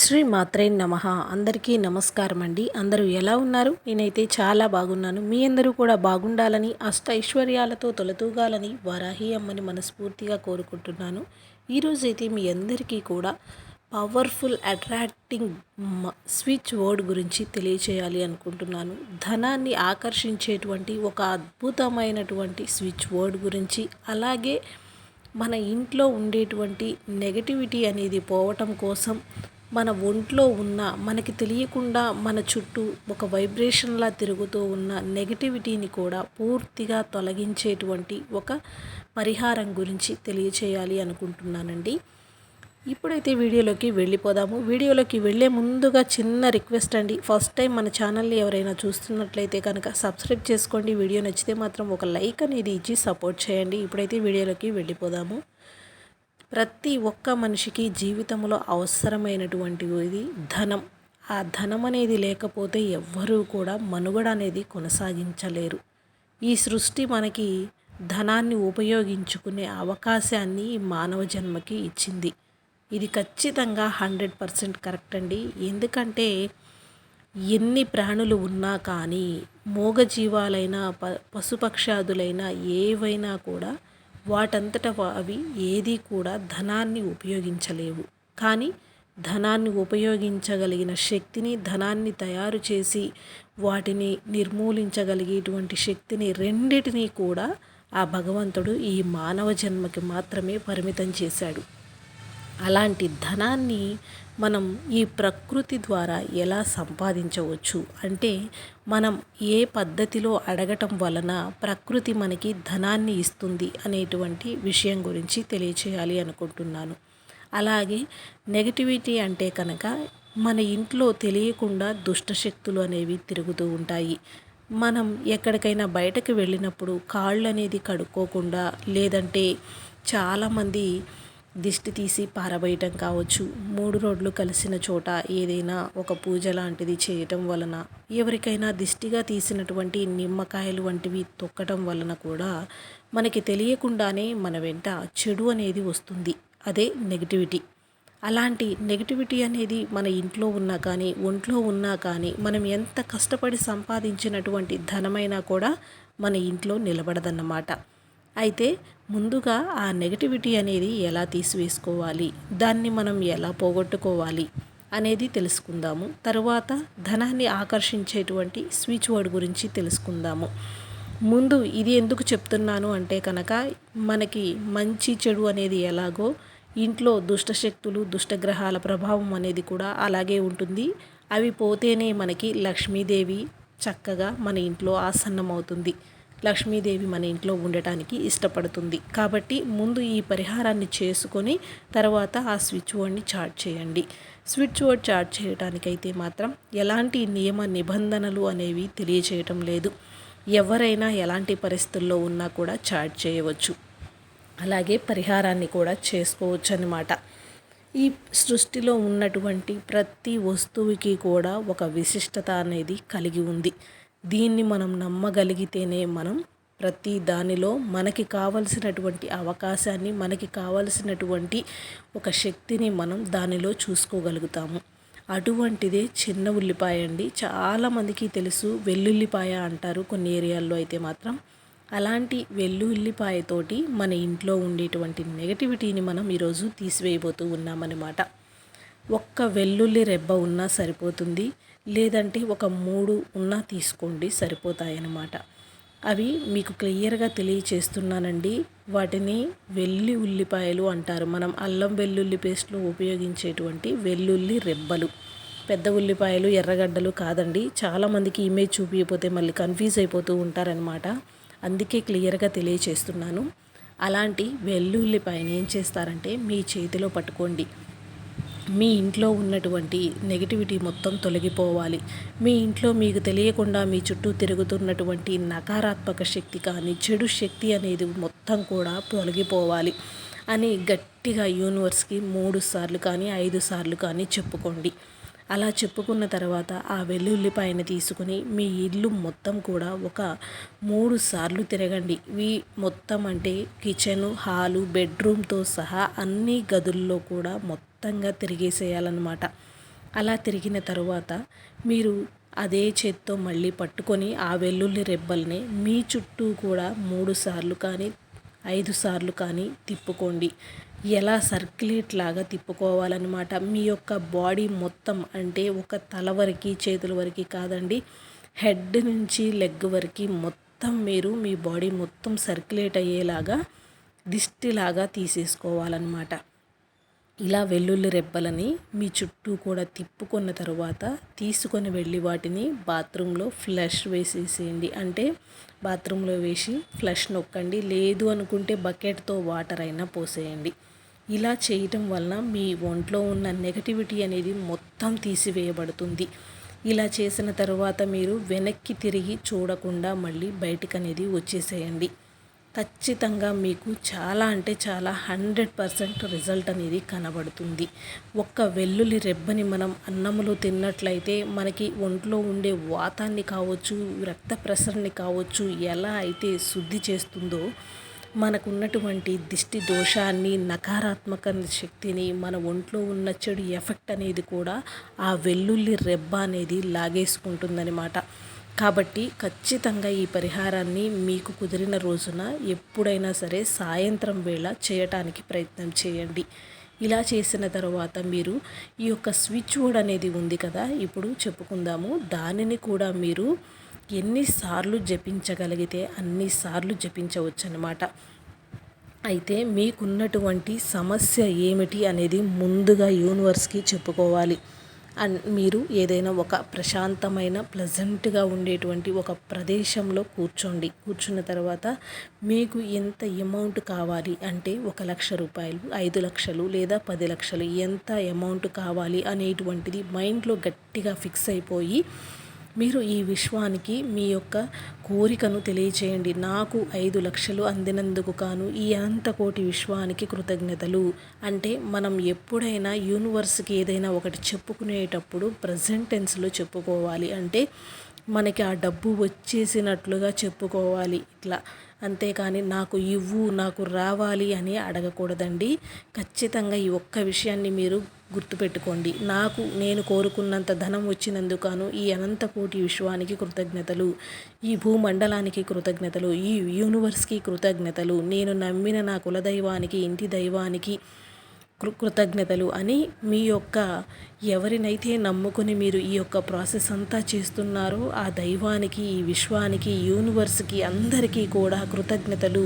శ్రీ మాత్రే నమ. అందరికీ నమస్కారం అండి అందరూ ఎలా ఉన్నారు? నేనైతే చాలా బాగున్నాను. మీ అందరూ కూడా బాగుండాలని అష్ట ఐశ్వర్యాలతో తొలతూగాలని వరాహి అమ్మని మనస్ఫూర్తిగా కోరుకుంటున్నాను. ఈరోజైతే మీ అందరికీ కూడా పవర్ఫుల్ అట్రాక్టింగ్ స్విచ్ వర్డ్ గురించి తెలియచేయాలి అనుకుంటున్నాను. ధనాన్ని ఆకర్షించేటువంటి ఒక అద్భుతమైనటువంటి స్విచ్ వర్డ్ గురించి అలాగే మన ఇంట్లో ఉండేటువంటి నెగటివిటీ అనేది పోవటం కోసం మన ఒంట్లో ఉన్న మనకి తెలియకుండా మన చుట్టూ ఒక వైబ్రేషన్లా తిరుగుతూ ఉన్న నెగటివిటీని కూడా పూర్తిగా తొలగించేటువంటి ఒక పరిహారం గురించి తెలియచేయాలి అనుకుంటున్నానండి. ఇప్పుడైతే వీడియోలోకి వెళ్ళిపోదాము. వీడియోలోకి వెళ్ళే ముందుగా చిన్న రిక్వెస్ట్ అండి. ఫస్ట్ టైం మన ఛానల్ని ఎవరైనా చూస్తున్నట్లయితే కనుక సబ్స్క్రైబ్ చేసుకోండి. వీడియో నచ్చితే మాత్రం ఒక లైక్ అనేది ఇచ్చి సపోర్ట్ చేయండి. ఇప్పుడైతే వీడియోలోకి వెళ్ళిపోదాము. ప్రతి ఒక్క మనిషికి జీవితంలో అవసరమైనటువంటిది ధనం. ఆ ధనం అనేది లేకపోతే ఎవ్వరూ కూడా మనుగడ అనేది కొనసాగించలేరు. ఈ సృష్టి మనకి ధనాన్ని ఉపయోగించుకునే అవకాశాన్ని మానవ జన్మకి ఇచ్చింది. ఇది ఖచ్చితంగా హండ్రెడ్ పర్సెంట్ కరెక్ట్ అండి. ఎందుకంటే ఎన్ని ప్రాణులు ఉన్నా కానీ మూగజీవాలైనా ప పశుపక్షాదులైనా ఏవైనా కూడా వాటంతట అవి ఏది కూడా ధనాన్ని ఉపయోగించలేవు. కానీ ధనాన్ని ఉపయోగించగలిగిన శక్తిని ధనాన్ని తయారు చేసి వాటిని నిర్మూలించగలిగేటువంటి శక్తిని రెండిటినీ కూడా ఆ భగవంతుడు ఈ మానవ జన్మకి మాత్రమే పరిమితం చేశాడు. అలాంటి ధనాన్ని మనం ఈ ప్రకృతి ద్వారా ఎలా సంపాదించవచ్చు? అంటే మనం ఏ పద్ధతిలో అడగటం వలన ప్రకృతి మనకి ధనాన్ని ఇస్తుంది అనేటువంటి విషయం గురించి తెలియచేయాలి అనుకుంటున్నాను. అలాగే నెగటివిటీ అంటే కనుక మన ఇంట్లో తెలియకుండా దుష్టశక్తులు అనేవి తిరుగుతూ ఉంటాయి. మనం ఎక్కడికైనా బయటకు వెళ్ళినప్పుడు కాళ్ళు అనేది కడుక్కోకుండా లేదంటే చాలామంది దిష్టి తీసి పారబోయటం కావచ్చు. మూడు రోడ్లు కలిసిన చోట ఏదైనా ఒక పూజ లాంటిది చేయటం వలన ఎవరికైనా దిష్టిగా తీసినటువంటి నిమ్మకాయలు వంటివి తొక్కటం వలన కూడా మనకి తెలియకుండానే మన వెంట చెడు అనేది వస్తుంది. అదే నెగిటివిటీ. అలాంటి నెగిటివిటీ అనేది మన ఇంట్లో ఉన్నా కానీ ఒంట్లో ఉన్నా కానీ మనం ఎంత కష్టపడి సంపాదించినటువంటి ధనమైనా కూడా మన ఇంట్లో నిలబడదన్నమాట. అయితే ముందుగా ఆ నెగటివిటీ అనేది ఎలా తీసివేసుకోవాలి? దాన్ని మనం ఎలా పోగొట్టుకోవాలి? అనేది తెలుసుకుందాము. తరువాత ధనాన్ని ఆకర్షించేటువంటి స్విచ్ వర్డ్ గురించి తెలుసుకుందాము. ముందు ఇది ఎందుకు చెప్తున్నాను అంటే కనుక మనకి మంచి చెడు అనేది ఎలాగో ఇంట్లో దుష్టశక్తులు దుష్టగ్రహాల ప్రభావం అనేది కూడా అలాగే ఉంటుంది. అవి పోతేనే మనకి లక్ష్మీదేవి చక్కగా మన ఇంట్లో ఆసన్నమవుతుంది. లక్ష్మీదేవి మన ఇంట్లో ఉండటానికి ఇష్టపడుతుంది. కాబట్టి ముందు ఈ పరిహారాన్ని చేసుకొని తర్వాత ఆ స్విచ్ బోర్డ్ని చార్ట్ చేయండి. స్విచ్ బోర్డ్ చార్ట్ చేయడానికైతే మాత్రం ఎలాంటి నియమ నిబంధనలు అనేవి తెలియచేయటం లేదు. ఎవరైనా ఎలాంటి పరిస్థితుల్లో ఉన్నా కూడా చాట్ చేయవచ్చు. అలాగే పరిహారాన్ని కూడా చేసుకోవచ్చు అన్నమాట ఈ సృష్టిలో ఉన్నటువంటి ప్రతి వస్తువుకి కూడా ఒక విశిష్టత అనేది కలిగి ఉంది. దీన్ని మనం నమ్మగలిగితేనే మనం ప్రతి దానిలో మనకి కావలసినటువంటి అవకాశాన్ని మనకి కావలసినటువంటి ఒక శక్తిని మనం దానిలో చూసుకోగలుగుతాము. అటువంటిదే చిన్న ఉల్లిపాయ అండి. చాలామందికి తెలుసు వెల్లుల్లిపాయ అంటారు కొన్ని ఏరియాల్లో అయితే మాత్రం. అలాంటి వెల్లుల్లిపాయతోటి మన ఇంట్లో ఉండేటువంటి నెగటివిటీని మనం ఈరోజు తీసివేయబోతూ ఉన్నామన్నమాట. ఒక్క వెల్లుల్లి రెబ్బ ఉన్నా సరిపోతుంది. లేదంటే ఒక మూడు ఉన్నా తీసుకోండి సరిపోతాయన్నమాట. అవి మీకు క్లియర్గా తెలియచేస్తున్నానండి. వాటిని వెల్లి ఉల్లిపాయలు అంటారు. మనం అల్లం వెల్లుల్లి పేస్ట్లో ఉపయోగించేటువంటి వెల్లుల్లి రెబ్బలు. పెద్ద ఉల్లిపాయలు ఎర్రగడ్డలు కాదండి. చాలామందికి ఇమేజ్ చూపించకపోతే మళ్ళీ కన్ఫ్యూజ్ అయిపోతూ ఉంటారనమాట అందుకే క్లియర్గా తెలియచేస్తున్నాను. అలాంటి వెల్లుల్లిపాయని ఏం చేస్తారంటే మీ చేతిలో పట్టుకోండి. మీ ఇంట్లో ఉన్నటువంటి నెగిటివిటీ మొత్తం తొలగిపోవాలి. మీ ఇంట్లో మీకు తెలియకుండా మీ చుట్టూ తిరుగుతున్నటువంటి నకారాత్మక శక్తి కానీ చెడు శక్తి అనేది మొత్తం కూడా తొలగిపోవాలి అని గట్టిగా యూనివర్స్కి మూడు సార్లు కానీ ఐదు సార్లు కానీ చెప్పుకోండి. అలా చెప్పుకున్న తర్వాత ఆ వెల్లుల్లిపాయను తీసుకుని మీ ఇల్లు మొత్తం కూడా ఒక మూడు సార్లు తిరగండి. ఇవి మొత్తం అంటే కిచెన్ హాలు బెడ్రూమ్తో సహా అన్ని గదుల్లో కూడా మొత్తం మొత్తంగా తిరిగేసేయాలన్నమాట. అలా తిరిగిన తరువాత మీరు అదే చేత్తో మళ్ళీ పట్టుకొని ఆ వెల్లుల్లి రెబ్బల్ని మీ చుట్టూ కూడా మూడు సార్లు కానీ ఐదు సార్లు కానీ తిప్పుకోండి. ఎలా సర్క్యులేట్ లాగా తిప్పుకోవాలన్నమాట. మీ యొక్క బాడీ మొత్తం అంటే ఒక తల వరకు చేతుల వరకు కాదండి హెడ్ నుంచి లెగ్ వరకు మొత్తం మీరు మీ బాడీ మొత్తం సర్క్యులేట్ అయ్యేలాగా దిష్టిలాగా తీసేసుకోవాలన్నమాట. ఇలా వెల్లుల్లి రెబ్బలని మీ చుట్టూ కూడా తిప్పుకున్న తర్వాత తీసుకొని వెళ్ళి వాటిని బాత్రూంలో ఫ్లష్ వేసేసేయండి. అంటే బాత్రూంలో వేసి ఫ్లష్ నొక్కండి. లేదు అనుకుంటే బకెట్తో వాటర్ అయినా పోసేయండి. ఇలా చేయటం వలన మీ ఒంట్లో ఉన్న నెగటివిటీ అనేది మొత్తం తీసివేయబడుతుంది. ఇలా చేసిన తర్వాత మీరు వెనక్కి తిరిగి చూడకుండా మళ్ళీ బయటకు అనేది వచ్చేసేయండి. ఖచ్చితంగా మీకు చాలా అంటే చాలా హండ్రెడ్ పర్సెంట్ రిజల్ట్ అనేది కనబడుతుంది. ఒక్క వెల్లుల్లి రెబ్బని మనం అన్నములో తిన్నట్లయితే మనకి ఒంట్లో ఉండే వాతాన్ని కావచ్చు రక్త ప్రసరణని కావచ్చు ఎలా అయితే శుద్ధి చేస్తుందో మనకున్నటువంటి దిష్టి దోషాన్ని నకారాత్మక శక్తిని మన ఒంట్లో ఉన్న చెడు ఎఫెక్ట్ అనేది కూడా ఆ వెల్లుల్లి రెబ్బ అనేది లాగేసుకుంటుందనమాట కాబట్టి ఖచ్చితంగా ఈ పరిహారాన్ని మీకు కుదిరిన రోజున ఎప్పుడైనా సరే సాయంత్రం వేళ చేయటానికి ప్రయత్నం చేయండి. ఇలా చేసిన తర్వాత మీరు ఈ యొక్క స్విచ్ బోర్డ్ అనేది ఉంది కదా ఇప్పుడు చెప్పుకుందాము. దానిని కూడా మీరు ఎన్నిసార్లు జపించగలిగితే అన్నిసార్లు జపించవచ్చు అనమాట అయితే మీకున్నటువంటి సమస్య ఏమిటి అనేది ముందుగా యూనివర్స్కి చెప్పుకోవాలి. అండ్ మీరు ఏదైనా ఒక ప్రశాంతమైన ప్లెజెంట్గా ఉండేటువంటి ఒక ప్రదేశంలో కూర్చోండి. కూర్చున్న తర్వాత మీకు ఎంత అమౌంట్ కావాలి అంటే ఒక లక్ష రూపాయలు ఐదు లక్షలు లేదా పది లక్షలు ఎంత అమౌంట్ కావాలి అనేటువంటిది మైండ్లో గట్టిగా ఫిక్స్ అయిపోయి మీరు ఈ విశ్వానికి మీ యొక్క కోరికను తెలియచేయండి. నాకు ఐదు లక్షలు అందినందుకు కాను ఈ అనంత కోటి విశ్వానికి కృతజ్ఞతలు. అంటే మనం ఎప్పుడైనా యూనివర్స్కి ఏదైనా ఒకటి చెప్పుకునేటప్పుడు ప్రజెంట్ టెన్స్లో చెప్పుకోవాలి. అంటే మనకి ఆ డబ్బు వచ్చేసినట్లుగా చెప్పుకోవాలి ఇట్లా. అంతేకాని నాకు ఇవ్వు నాకు రావాలి అని అడగకూడదండి. ఖచ్చితంగా ఈ ఒక్క విషయాన్ని మీరు గుర్తుపెట్టుకోండి. నాకు నేను కోరుకున్నంత ధనం వచ్చినందుకను ఈ అనంతపోటి విశ్వానికి కృతజ్ఞతలు ఈ భూమండలానికి కృతజ్ఞతలు ఈ యూనివర్స్కి కృతజ్ఞతలు. నేను నమ్మిన నా కులదైవానికి ఇంటి దైవానికి కృతజ్ఞతలు అని మీ యొక్క ఎవరినైతే నమ్ముకుని మీరు ఈ యొక్క ప్రాసెస్ అంతా చేస్తున్నారో ఆ దైవానికి ఈ విశ్వానికి యూనివర్స్కి అందరికీ కూడా కృతజ్ఞతలు.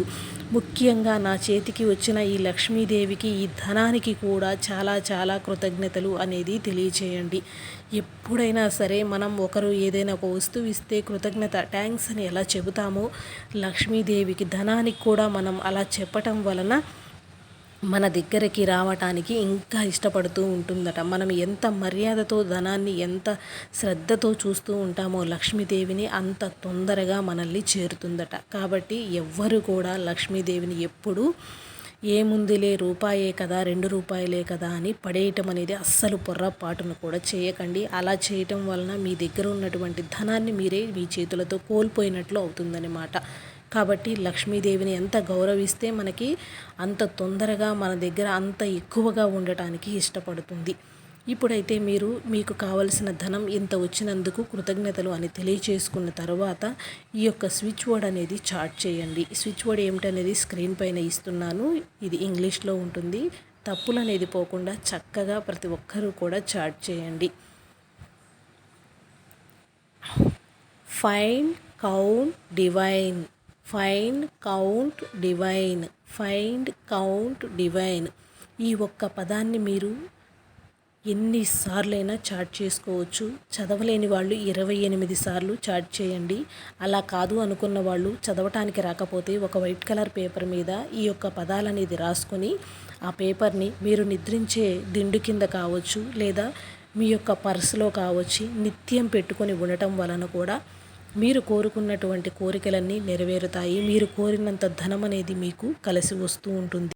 ముఖ్యంగా నా చేతికి వచ్చిన ఈ లక్ష్మీదేవికి ఈ ధనానికి కూడా చాలా చాలా కృతజ్ఞతలు అనేది తెలియచేయండి. ఎప్పుడైనా సరే మనం ఒకరు ఏదైనా ఒక వస్తువు ఇస్తే కృతజ్ఞత థ్యాంక్స్ అని ఎలా చెబుతామో లక్ష్మీదేవికి ధనానికి కూడా మనం అలా చెప్పటం వలన మన దగ్గరికి రావటానికి ఇంకా ఇష్టపడుతూ ఉంటుందట. మనం ఎంత మర్యాదతో ధనాన్ని ఎంత శ్రద్ధతో చూస్తూ ఉంటామో లక్ష్మీదేవిని అంత తొందరగా మనల్ని చేరుతుందట. కాబట్టి ఎవ్వరు కూడా లక్ష్మీదేవిని ఎప్పుడూ ఏముందిలే రూపాయే కదా రెండు రూపాయలే కదా అని పడేయటం అనేది అస్సలు పొర్రపాటును కూడా చేయకండి. అలా చేయటం వలన మీ దగ్గర ఉన్నటువంటి ధనాన్ని మీరే మీ చేతులతో కోల్పోయినట్లు అవుతుందన్నమాట. కాబట్టి లక్ష్మీదేవిని ఎంత గౌరవిస్తే మనకి అంత తొందరగా మన దగ్గర అంత ఎక్కువగా ఉండటానికి ఇష్టపడుతుంది. ఇప్పుడైతే మీరు మీకు కావలసిన ధనం ఇంత వచ్చినందుకు కృతజ్ఞతలు అని తెలియచేసుకున్న తర్వాత ఈ యొక్క స్విచ్ బోర్డ్ అనేది చార్ట్ చేయండి. స్విచ్ బోర్డ్ ఏమిటనేది స్క్రీన్ పైన ఇస్తున్నాను. ఇది ఇంగ్లీష్లో ఉంటుంది. తప్పులు అనేది పోకుండా చక్కగా ప్రతి ఒక్కరూ కూడా చార్ట్ చేయండి. Find count divine. Find count divine find count divine ఈ ఒక్క పదాన్ని మీరు ఎన్నిసార్లైనా చాట్ చేసుకోవచ్చు. చదవలేని వాళ్ళు ఇరవై ఎనిమిది సార్లు చాట్ చేయండి. అలా కాదు అనుకున్న వాళ్ళు చదవటానికి రాకపోతే ఒక వైట్ కలర్ పేపర్ మీద ఈ యొక్క పదాలనేది రాసుకొని ఆ పేపర్ని మీరు నిద్రించే దిండు కింద కావచ్చు లేదా మీ యొక్క పర్సులో కావచ్చు నిత్యం పెట్టుకొని ఉండటం వలన కూడా మీరు కోరుకున్నటువంటి కోరికలన్నీ నెరవేరుతాయి. మీరు కోరినంత ధనం అనేది మీకు కలిసి వస్తూ ఉంటుంది.